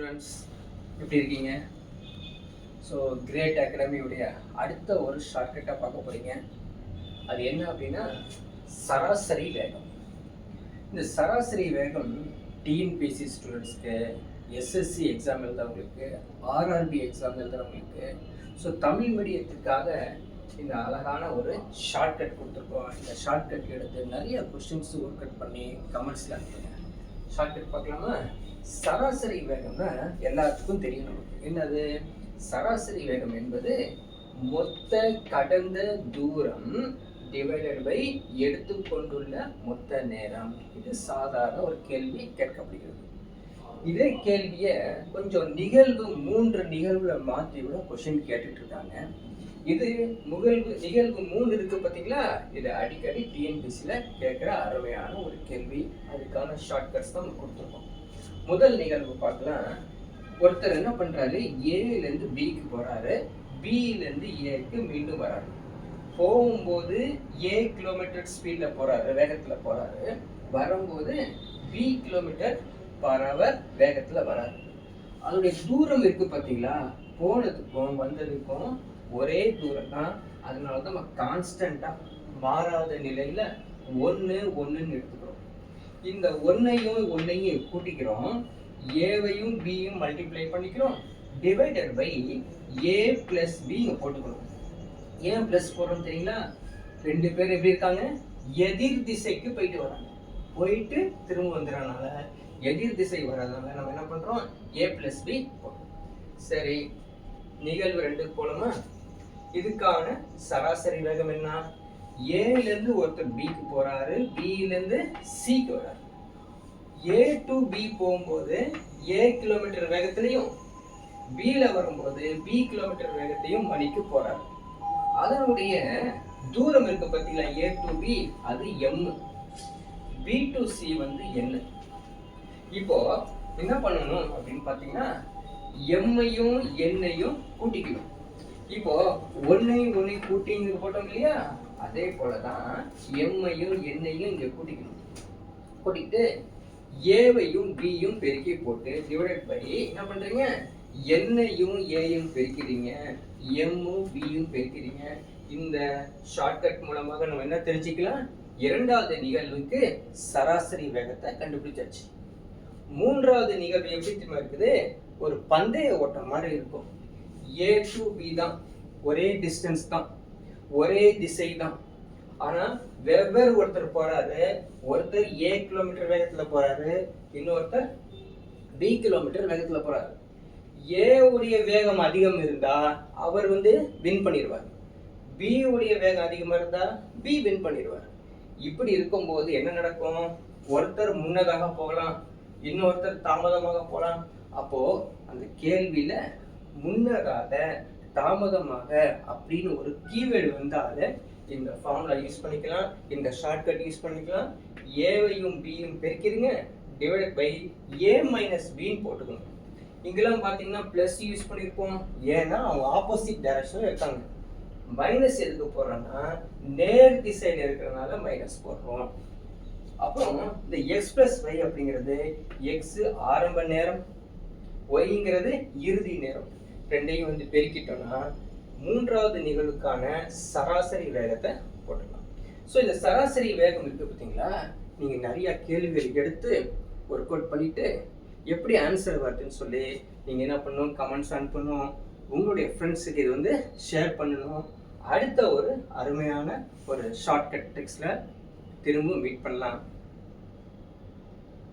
Students எப்படி இருக்கீங்க? So great அகாடமியுடைய அடுத்த ஒரு ஷார்ட்கட்டாக பார்க்க போகிறீங்க அது என்ன அப்படின்னா சராசரி வேகம். இந்த சராசரி வேகம் டிஎன்பிஎஸ்சி ஸ்டூடெண்ட்ஸ்க்கு எஸ்எஸ்சி எக்ஸாம் எழுதுறவங்களுக்கு ஆர்ஆர்பி எக்ஸாம் எழுதுறவங்களுக்கு ஸோ தமிழ் மீடியத்துக்காக இந்த அழகான ஒரு ஷார்ட்கட் கொடுத்துருக்கோம் இந்த ஷார்ட்கட் எடுத்து நிறைய கொஸ்டின்ஸ் ஒர்க் அவுட் பண்ணி கமெண்ட்ஸில் அனுப்புங்க. ஷார்ட்கட் பார்க்கலாமா? சராசரி வேகம்னா எல்லாத்துக்கும் தெரியும் நமக்கு. என்னது? சராசரி வேகம் என்பது மொத்த கடந்த தூரம் டிவைடட் பை எடுத்துக்கொண்டுள்ள மொத்த நேரம். இது சாதாரண ஒரு கேள்வி கேட்கப்படுகிறது. இதே கேள்வியை கொஞ்சம் நிகழ்வு மூன்று நிகழ்வுல மாற்றி கூட கொஸ்டின் கேட்டுட்டு இருக்காங்க இது முகழ்வு நிகழ்வு மூணு இருக்கு பார்த்தீங்களா இது அடிக்கடி டிஎன்பிசியில் கேட்குற அருமையான ஒரு கேள்வி. அதுக்கான ஷார்ட்கட்ஸ் தான் நம்ம கொடுத்துருக்கோம். முதல் நிகழ்வு பார்க்கலாம். ஒருத்தர் என்ன பண்றாரு? ஏலேருந்து பிக்கு போறாரு. பியிலேருந்து ஏக்கு மீண்டும் வராரு. போகும்போது ஏ கிலோமீட்டர் ஸ்பீடில் போறாரு வேகத்தில் போறாரு. வரும்போது பி கிலோமீட்டர் பரவர் வேகத்தில் வராரு. அதோடைய தூரம் இருக்கு பார்த்தீங்களா போனதுக்கும் வந்ததுக்கும் ஒரே தூரம் தான் அதனால தான் நம்ம கான்ஸ்டண்ட்டாக மாறாத நிலையில் ஒன்று ஒன்றுன்னு எடுத்துக்கிறோம். இந்த ஒன்னையும் ஒன்னையும் கூட்டிக்கிறோம். ஏவையும் பியும் மல்டிப்ளை பண்ணிக்கிறோம். Divided by A plus B இங்கே போட்டுக்கிறோம். ஏன் பிளஸ் போடுறோம் தெரியுங்களா? ரெண்டு பேர் எப்படி இருக்காங்க? எதிர் திசைக்கு போயிட்டு வராங்க. போயிட்டு திரும்ப வந்துடுறனால எதிர் திசை வராதனால நம்ம என்ன பண்ணுறோம் ஏ பிளஸ் பி சரி நிகழ்வு ரெண்டு போலமா இதுக்கான சராசரி வேகம் என்ன? ஏலேருந்து ஒருத்தர் பிக்கு போகிறாரு பியிலேருந்து சிக்கு வராரு ஏ டு பி போகும்போது ஏ கிலோமீட்டர் வேகத்திலையும் பியில் வரும்போது பி கிலோமீட்டர் வேகத்தையும் மணிக்கு போகிறாரு அதனுடைய தூரம் இருக்கு பார்த்தீங்களா ஏ டு பி அது எம் பி டு சி வந்து என் இப்போ என்ன பண்ணணும் அப்படின்னு பார்த்தீங்கன்னா எம்மையும் என்னையும் கூட்டிக்கணும். இப்போ ஒன்னையும் ஒன்னையும் கூட்டிங்கிற போட்டோம் இல்லையா? அதே போல தான் எம்மையும் என்னையும் இங்கே கூட்டிக்கணும். கூட்டிக்கிட்டு ஏவையும் பியும் பெருக்கி போட்டு டிவைடட் பை என்ன பண்ணுறீங்க என்னையும் ஏயும் பெருக்கிறீங்க எம்மும் பியும் பெருக்கிறீங்க. இந்த ஷார்ட்கட் மூலமாக நம்ம என்ன தெரிஞ்சுக்கலாம்? இரண்டாவது நிகழ்வுக்கு சராசரி வேகத்தை கண்டுபிடிச்சாச்சு. மூன்றாவது நிகழ்வு எப்படி திரும்ப இருக்குது? ஒரு பந்தய ஓட்டம் மாதிரி இருக்கும். ஏ டு பி தான். ஒரே டிஸ்டன்ஸ் தான். ஒரே திசை தான் ஆனால் வெவ்வேறு ஒருத்தர் போகிறாரு ஒருத்தர் ஏ கிலோமீட்டர் வேகத்தில் போகிறாரு இன்னொருத்தர் பி கிலோமீட்டர் வேகத்தில் போகிறாரு ஏ உடைய வேகம் அதிகம் இருந்தால் அவர் வந்து வின் பண்ணிடுவார். பி உடைய வேகம் அதிகமாக இருந்தால் பி வின் பண்ணிடுவார். இப்படி இருக்கும்போது என்ன நடக்கும்? ஒருத்தர் முன்னதாக போகலாம் இன்னொருத்தர் தாமதமாக போகலாம். அப்போது அந்த கேள்வியில் முன்னதாக தாமதமாக அப்படின்னு ஒரு கீவேர்டு வந்தால இந்த ஃபார்முலா யூஸ் பண்ணிக்கலாம் இந்த ஷார்ட்கட் யூஸ் பண்ணிக்கலாம். ஏவையும் பியும் பெருக்கிறீங்க டிவைடட் பை ஏ மைனஸ் பின்னு போட்டுக்கணும் இங்கெல்லாம் பார்த்தீங்கன்னா ப்ளஸ் யூஸ் பண்ணியிருப்போம். ஏன்னா அவங்க ஆப்போசிட் டைரக்ஷனில் இருக்காங்க. மைனஸ் எதுக்கு போடுறோம்னா நேர் திசையில் இருக்கிறனால மைனஸ் போடுறோம். அப்புறம் இந்த எக்ஸ் பிளஸ் ஒய் அப்படிங்கிறது எக்ஸ் ஆரம்ப நேரம் ஒய்ங்கிறது இறுதி நேரம். ரெண்டையும் வந்து பெருக்கிட்டோம்னா மூன்றாவது நிகழ்வுக்கான சராசரி வேகத்தை போட்டுக்கலாம். ஸோ இந்த சராசரி வேகம் இருக்கு பார்த்தீங்களா நீங்கள் நிறையா கேள்விகள் எடுத்து ஒர்க் அவுட் பண்ணிட்டு எப்படி ஆன்சர் வருதுன்னு சொல்லி நீங்கள் என்ன பண்ணணும்? கமெண்ட்ஸ் அனுப்பணும் உங்களுடைய ஃப்ரெண்ட்ஸுக்கு இது வந்து ஷேர் பண்ணணும். அடுத்த ஒரு அருமையான ஒரு ஷார்ட்கட் ட்ரிக்ஸில் திரும்பவும் மீட் பண்ணலாம்.